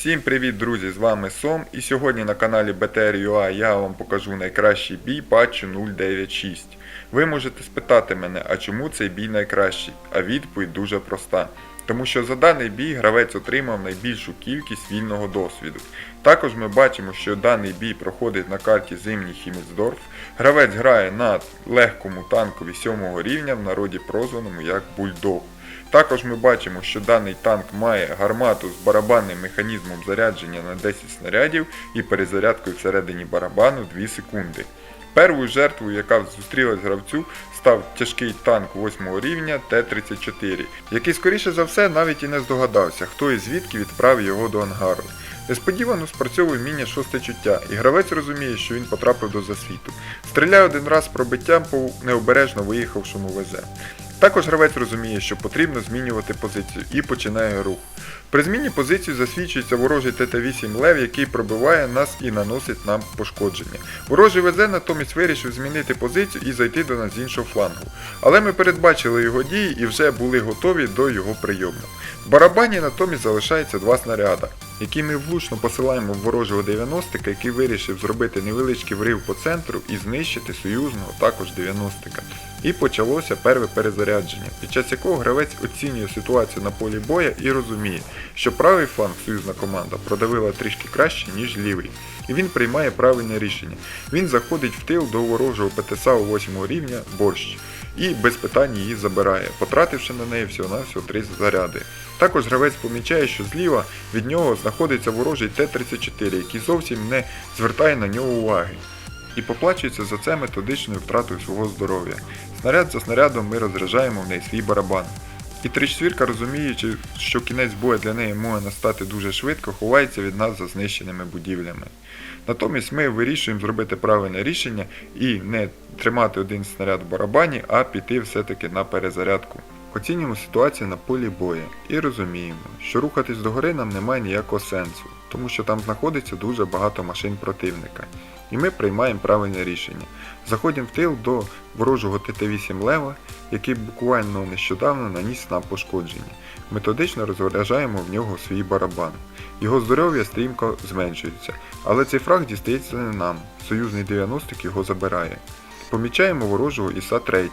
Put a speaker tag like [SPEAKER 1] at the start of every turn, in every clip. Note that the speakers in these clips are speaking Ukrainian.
[SPEAKER 1] Всім привіт, друзі! З вами Сом. І сьогодні на каналі BTR.ua я вам покажу найкращий бій патчу 096. Ви можете спитати мене, а чому цей бій найкращий? А відповідь дуже проста. Тому що за даний бій гравець отримав найбільшу кількість вільного досвіду. Також ми бачимо, що даний бій проходить на карті Зимній Хімельсдорф. Гравець грає на легкому танкові 7 рівня, в народі прозваному як Бульдог. Також ми бачимо, що даний танк має гармату з барабанним механізмом зарядження на 10 снарядів і перезарядкою всередині барабану 2 секунди. Первою жертвою, яка зустрілась гравцю, став тяжкий танк 8 рівня Т-34, який скоріше за все навіть і не здогадався, хто і звідки відправив його до ангару. Несподівано спрацьовує вміння шосте чуття, і гравець розуміє, що він потрапив до засвіту. Стріляє один раз пробиттям по необережно виїхавшому ВЗ. Також гравець розуміє, що потрібно змінювати позицію і починає рух. При зміні позиції засвідчується ворожий ТТ-8 Лев, який пробиває нас і наносить нам пошкодження. Ворожий ВЗ натомість вирішив змінити позицію і зайти до нас з іншого флангу. Але ми передбачили його дії і вже були готові до його прийому. В барабані натомість залишається два снаряда, які ми влучно посилаємо в ворожого 90-ка, який вирішив зробити невеличкий врив по центру і знищити союзного також 90-ка. І почалося перве перезарядження, під час якого гравець оцінює ситуацію на полі боя і розуміє, що правий фланг союзна команда продавила трішки краще, ніж лівий. І він приймає правильне рішення. Він заходить в тил до ворожого ПТСА у 8 рівня борщ і без питань її забирає, потративши на неї всього-навсього 3 заряди. Також гравець помічає, що зліва від нього знаходиться ворожий Т-34, який зовсім не звертає на нього уваги. І поплачується за це методичною втратою свого здоров'я. Снаряд за снарядом ми розряджаємо в неї свій барабан. І тричвірка, розуміючи, що кінець бою для неї може настати дуже швидко, ховається від нас за знищеними будівлями. Натомість ми вирішуємо зробити правильне рішення і не тримати один снаряд в барабані, а піти все-таки на перезарядку. Оцінюємо ситуацію на полі боя і розуміємо, що рухатись догори нам немає ніякого сенсу, тому що там знаходиться дуже багато машин противника. І ми приймаємо правильне рішення. Заходимо в тил до ворожого ТТ-8 Лева, який буквально нещодавно наніс нам пошкодження. Методично розряджаємо в нього свій барабан. Його здоров'я стрімко зменшується, але цей фраг дістається не нам. Союзний 90 його забирає. Помічаємо ворожого Іса 3,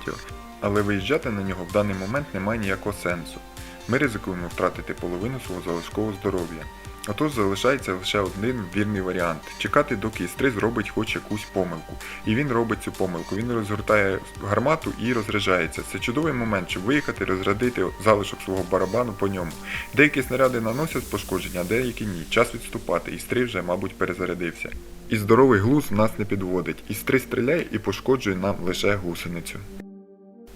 [SPEAKER 1] але виїжджати на нього в даний момент немає ніякого сенсу. Ми ризикуємо втратити половину свого залишкового здоров'я. Отож залишається лише один вірний варіант чекати, доки Іс-3 зробить хоч якусь помилку. І він робить цю помилку. Він розгортає гармату і розряджається. Це чудовий момент, щоб виїхати розрядити залишок свого барабану по ньому. Деякі снаряди наносять пошкодження, а деякі ні. Час відступати. Іс-3 вже, мабуть, перезарядився. І здоровий глуз нас не підводить. Іс-3 стріляє і пошкоджує нам лише гусеницю.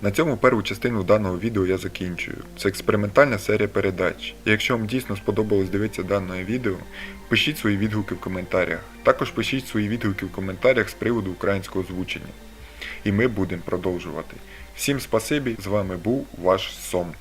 [SPEAKER 1] На цьому першу частину даного відео я закінчую. Це експериментальна серія передач. І якщо вам дійсно сподобалось дивитися дане відео, пишіть свої відгуки в коментарях. Також пишіть свої відгуки в коментарях з приводу українського озвучення. І ми будемо продовжувати. Всім спасибі, з вами був ваш Сом.